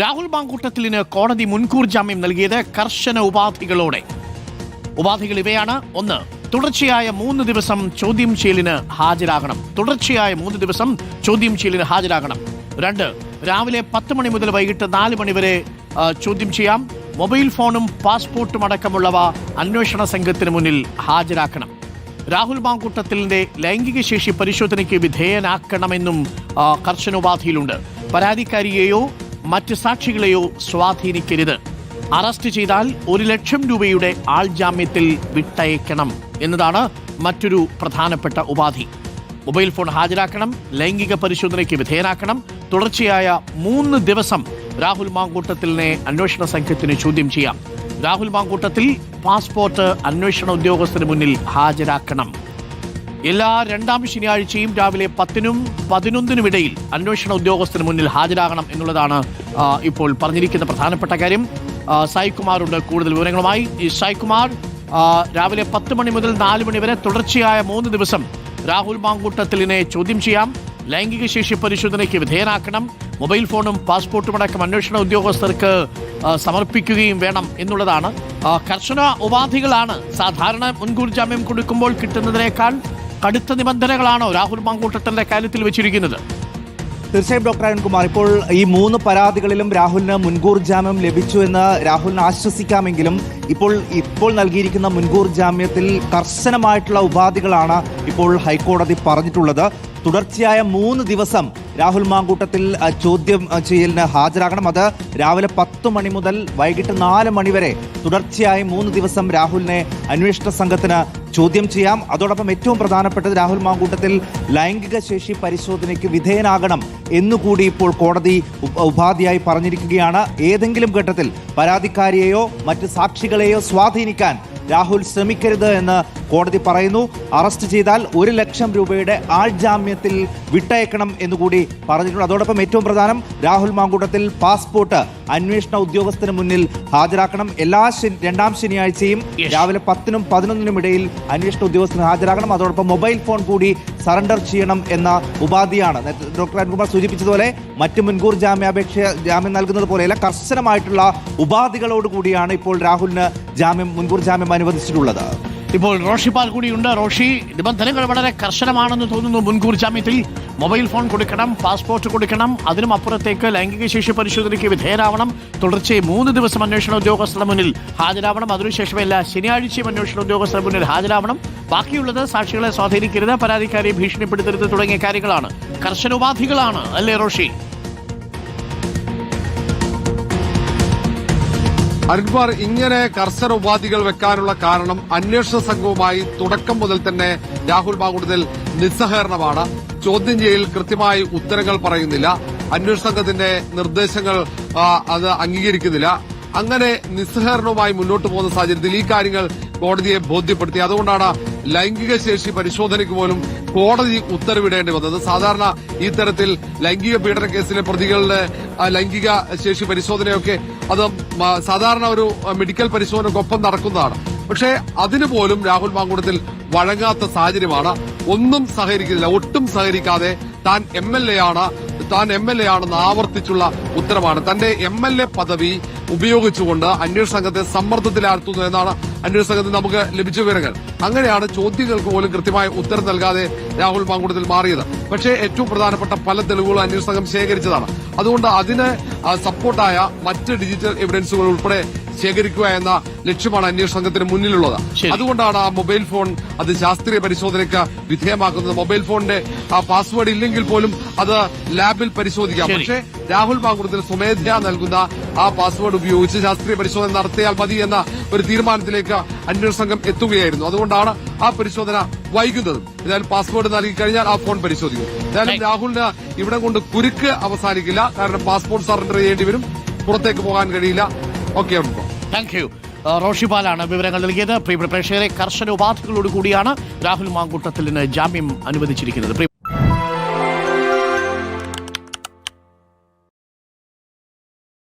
രാഹുൽ മാങ്കൂട്ടത്തിലിന് കോടതി മുൻകൂർ ജാമ്യം നൽകിയത് കർശന ഉപാധികളോടെ. ഉപാധികൾ ഇവയാണ്. ഒന്ന് തുടർച്ചയായ മൂന്ന് ദിവസം ചോദ്യം ചെയ്യലിന് ഹാജരാകണം. തുടർച്ചയായ മൂന്ന് ദിവസം ചോദ്യം ചെയ്യലിന് ഹാജരാകണം. രണ്ട് രാവിലെ പത്ത് മണി മുതൽ വൈകിട്ട് നാല് മണി വരെ ചോദ്യം ചെയ്യാം. മൊബൈൽ ഫോണും പാസ്പോർട്ടും അടക്കമുള്ളവ അന്വേഷണ സംഘത്തിന് മുന്നിൽ ഹാജരാക്കണം. രാഹുൽ മാങ്കൂട്ടത്തിലിന്റെ ലൈംഗിക ശേഷി പരിശോധനയ്ക്ക് വിധേയനാക്കണമെന്നും കർശന കർശനോപാധിയിലുണ്ട് പരാതിക്കാരിയെയോ മറ്റ് സാക്ഷികളെയോ സ്വാധീനിക്കരുത്. അറസ്റ്റ് ചെയ്താൽ ഒരു ലക്ഷം രൂപയുടെ ആൾജാമ്യത്തിൽ വിട്ടയക്കണം എന്നതാണ് മറ്റൊരു പ്രധാനപ്പെട്ട ഉപാധി. മൊബൈൽ ഫോൺ ഹാജരാക്കണം ലൈംഗിക പരിശോധനയ്ക്ക് വിധേയനാക്കണം. തുടർച്ചയായ മൂന്ന് ദിവസം രാഹുൽ മാങ്കൂട്ടത്തിലിനെ അന്വേഷണ സംഘത്തിന് ചോദ്യം ചെയ്യാം. രാഹുൽ മാങ്കൂട്ടത്തിൽ പാസ്പോർട്ട് അന്വേഷണ ഉദ്യോഗസ്ഥന് മുന്നിൽ ഹാജരാക്കണം. എല്ലാ രണ്ടാം ശനിയാഴ്ചയും രാവിലെ പത്തിനും പതിനൊന്നിനും ഇടയിൽ അന്വേഷണ ഉദ്യോഗസ്ഥന് മുന്നിൽ ഹാജരാകണം എന്നുള്ളതാണ് ഇപ്പോൾ പറഞ്ഞിരിക്കുന്ന പ്രധാനപ്പെട്ട കാര്യം. സായികുമാറുണ്ട് കൂടുതൽ വിവരങ്ങളുമായി. ഈ സായികുമാർ രാവിലെ പത്ത് മണി മുതൽ നാല് മണി വരെ തുടർച്ചയായ മൂന്ന് ദിവസം രാഹുൽ മാങ്കൂട്ടത്തിലിനെ ചോദ്യം ചെയ്യാം. ലൈംഗിക ശേഷി പരിശോധനയ്ക്ക് വിധേയനാക്കണം. മൊബൈൽ ഫോണും പാസ്പോർട്ടും അടക്കം അന്വേഷണ ഉദ്യോഗസ്ഥർക്ക് സമർപ്പിക്കുകയും വേണം എന്നുള്ളതാണ്. കർശന ഉപാധികളാണ് സാധാരണ മുൻകൂർ ജാമ്യം കൊടുക്കുമ്പോൾ കിട്ടുന്നതിനേക്കാൾ കടുത്ത നിബന്ധനകളാണോ രാഹുൽ മാങ്കൂട്ടത്തിന്റെ കാര്യത്തിൽ വെച്ചിരിക്കുന്നത്? തീർച്ചയായും ഡോക്ടർ അരുൺകുമാർ ഇപ്പോൾ ഈ മൂന്ന് പരാതികളിലും രാഹുലിന് മുൻകൂർ ജാമ്യം ലഭിച്ചു എന്ന് രാഹുലിന് ആശ്വസിക്കാമെങ്കിലും ഇപ്പോൾ ഇപ്പോൾ നൽകിയിരിക്കുന്ന മുൻകൂർ ജാമ്യത്തിൽ കർശനമായിട്ടുള്ള ഉപാധികളാണ് ഇപ്പോൾ ഹൈക്കോടതി പറഞ്ഞിട്ടുള്ളത്. തുടർച്ചയായ മൂന്ന് ദിവസം രാഹുൽ മാങ്കൂട്ടത്തിൽ ചോദ്യം ചെയ്യലിന് ഹാജരാകണം. അത് രാവിലെ പത്ത് മണി മുതൽ വൈകിട്ട് നാല് മണി വരെ തുടർച്ചയായി മൂന്ന് ദിവസം രാഹുലിനെ അന്വേഷണ സംഘത്തിന് ചോദ്യം ചെയ്യാം. അതോടൊപ്പം ഏറ്റവും പ്രധാനപ്പെട്ടത് രാഹുൽ മാങ്കൂട്ടത്തിൽ ലൈംഗിക ശേഷി പരിശോധനയ്ക്ക് വിധേയനാകണം എന്നുകൂടി ഇപ്പോൾ കോടതി ഉപ- ഉപാധിയായി പറഞ്ഞിരിക്കുകയാണ്. ഏതെങ്കിലും ഘട്ടത്തിൽ പരാതിക്കാരിയെയോ മറ്റ് സാക്ഷികളെയോ സ്വാധീനിക്കാൻ രാഹുൽ ശ്രമിക്കരുത് എന്ന് കോടതി പറയുന്നു അറസ്റ്റ് ചെയ്താൽ ഒരു ലക്ഷം രൂപയുടെ ആൾജാമ്യത്തിൽ വിട്ടയക്കണം എന്നുകൂടി പറഞ്ഞിട്ടുണ്ട്. അതോടൊപ്പം ഏറ്റവും പ്രധാനം രാഹുൽ മാങ്കൂട്ടത്തിൽ പാസ്പോർട്ട് അന്വേഷണ ഉദ്യോഗസ്ഥന് മുന്നിൽ ഹാജരാക്കണം. എല്ലാ രണ്ടാം ശനിയാഴ്ചയും. രാവിലെ പത്തിനും പതിനൊന്നിനും ഇടയിൽ അന്വേഷണ ഉദ്യോഗസ്ഥന് ഹാജരാക്കണം. അതോടൊപ്പം മൊബൈൽ ഫോൺ കൂടി സറണ്ടർ ചെയ്യണം എന്ന ഉപാധിയാണ്. ഡോക്ടർ അരുൺകുമാർ സൂചിപ്പിച്ചതുപോലെ മറ്റ് മുൻകൂർ ജാമ്യാപേക്ഷ ജാമ്യം നൽകുന്നത് പോലെയല്ല കർശനമായിട്ടുള്ള ഉപാധികളോട് കൂടിയാണ് ഇപ്പോൾ രാഹുലിന് ജാമ്യം മുൻകൂർ ജാമ്യം അനുവദിച്ചിട്ടുള്ളത്. ഇപ്പോൾ റോഷി പാൽ കൂടിയുണ്ട്. റോഷി നിബന്ധനകൾ വളരെ കർശനമാണെന്ന് തോന്നുന്നു മുൻകൂർ ജാമ്യത്തിൽ. മൊബൈൽ ഫോൺ കൊടുക്കണം പാസ്പോർട്ട് കൊടുക്കണം അതിനും അപ്പുറത്തേക്ക് ലൈംഗിക ശേഷി പരിശോധനയ്ക്ക് വിധേയരാവണം തുടർച്ചയായി മൂന്ന് ദിവസം അന്വേഷണ ഉദ്യോഗസ്ഥരുടെ മുന്നിൽ ഹാജരാവണം അതിനുശേഷം എല്ലാ ശനിയാഴ്ചയും അന്വേഷണ ഉദ്യോഗസ്ഥരുടെ മുന്നിൽ ഹാജരാവണം. ബാക്കിയുള്ളത് സാക്ഷികളെ സ്വാധീനിക്കരുത് പരാതിക്കാരെ ഭീഷണിപ്പെടുത്തരുത് തുടങ്ങിയ കാര്യങ്ങളാണ്. കർശന ഉപാധികളാണ് അല്ലേ റോഷി? അരുൺകുമാർ ഇങ്ങനെ കർശന ഉപാധികൾ വെക്കാനുള്ള കാരണം അന്വേഷണ സംഘവുമായി തുടക്കം മുതൽ തന്നെ രാഹുൽ മാങ്കുടത്തിൽ നിസ്സഹകരണമാണ്. ചോദ്യം ചെയ്യൽ കൃത്യമായി ഉത്തരങ്ങൾ പറയുന്നില്ല. അന്വേഷണ സംഘത്തിന്റെ നിർദ്ദേശങ്ങൾ അത് അംഗീകരിക്കുന്നില്ല. അങ്ങനെ നിസ്സഹകരണവുമായി മുന്നോട്ട് പോകുന്ന സാഹചര്യത്തിൽ ഈ കാര്യങ്ങൾ കോടതിയെ ബോധ്യപ്പെടുത്തി. അതുകൊണ്ടാണ് ലൈംഗിക ശേഷി പരിശോധനയ്ക്ക് പോലും കോടതി ഉത്തരവിടേണ്ടി വന്നത്. സാധാരണ ഇത്തരത്തിൽ തരത്തിൽ ലൈംഗിക പീഡന കേസിലെ പ്രതികളുടെ ലൈംഗിക ശേഷി പരിശോധനയൊക്കെ അത് സാധാരണ ഒരു മെഡിക്കൽ പരിശോധനക്കൊപ്പം നടക്കുന്നതാണ്. പക്ഷേ അതിനുപോലും രാഹുൽ മാങ്കൂടത്തിൽ വഴങ്ങാത്ത സാഹചര്യമാണ്. ഒന്നും സഹകരിക്കുന്നില്ല. ഒട്ടും സഹകരിക്കാതെ താൻ എം എൽ എ ആണ്. താൻ എം എൽ എ ആണെന്ന് ആവർത്തിച്ചുള്ള ഉത്തരവാണ്. തന്റെ എം എൽ എ പദവി ഉപയോഗിച്ചുകൊണ്ട് അന്വേഷണ സംഘത്തെ സമ്മർദ്ദത്തിലാഴ്ത്തുന്നു എന്നാണ് അന്വേഷണ സംഘത്തിൽ നമുക്ക് ലഭിച്ച വിവരങ്ങൾ. അങ്ങനെയാണ് ചോദ്യങ്ങൾക്ക് പോലും കൃത്യമായ ഉത്തരം നൽകാതെ രാഹുൽ മാങ്കൂട്ടത്തിൽ മാറിയത്. പക്ഷേ ഏറ്റവും പ്രധാനപ്പെട്ട പല തെളിവുകളും അന്വേഷണ സംഘം ശേഖരിച്ചതാണ്. അതുകൊണ്ട് അതിന് സപ്പോർട്ടായ മറ്റ് ഡിജിറ്റൽ എവിഡൻസുകൾ ഉൾപ്പെടെ ശേഖരിക്കുക എന്ന ലക്ഷ്യമാണ് അന്വേഷണ സംഘത്തിന് മുന്നിലുള്ളത്. അതുകൊണ്ടാണ് ആ മൊബൈൽ ഫോൺ അത് ശാസ്ത്രീയ പരിശോധനയ്ക്ക് വിധേയമാക്കുന്നത്. മൊബൈൽ ഫോണിന്റെ ആ പാസ്വേഡ് ഇല്ലെങ്കിൽ പോലും അത് ലാബിൽ പരിശോധിക്കാം. പക്ഷേ രാഹുൽ മാങ്കുടത്തിന് സ്വമേധയാ നൽകുന്ന ആ പാസ്വേഡ് ഉപയോഗിച്ച് ശാസ്ത്രീയ പരിശോധന നടത്തിയാൽ മതി എന്ന ഒരു തീരുമാനത്തിലേക്ക് അന്വേഷണ സംഘം എത്തുകയായിരുന്നു. അതുകൊണ്ടാണ് ആ പരിശോധന വൈകുന്നത്. ഏതായാലും പാസ്വേഡ് നൽകി കഴിഞ്ഞാൽ ആ ഫോൺ പരിശോധിക്കും. ഏതായാലും രാഹുലിന് ഇവിടെ കൊണ്ട് കുരുക്ക് അവസാനിക്കില്ല. കാരണം പാസ്പോർട്ട് സറണ്ടർ ചെയ്യേണ്ടി വരും. പുറത്തേക്ക് പോകാൻ കഴിയില്ല. ഓക്കെ താങ്ക് യു റോഷിപാലാണ് വിവരങ്ങൾ നൽകിയത്. പ്രിയ പ്രേക്ഷകരെ കർശന ഉപാധികളോട് കൂടിയാണ് രാഹുൽ മാങ്കൂട്ടത്തിന് ജാമ്യം അനുവദിച്ചിരിക്കുന്നത്.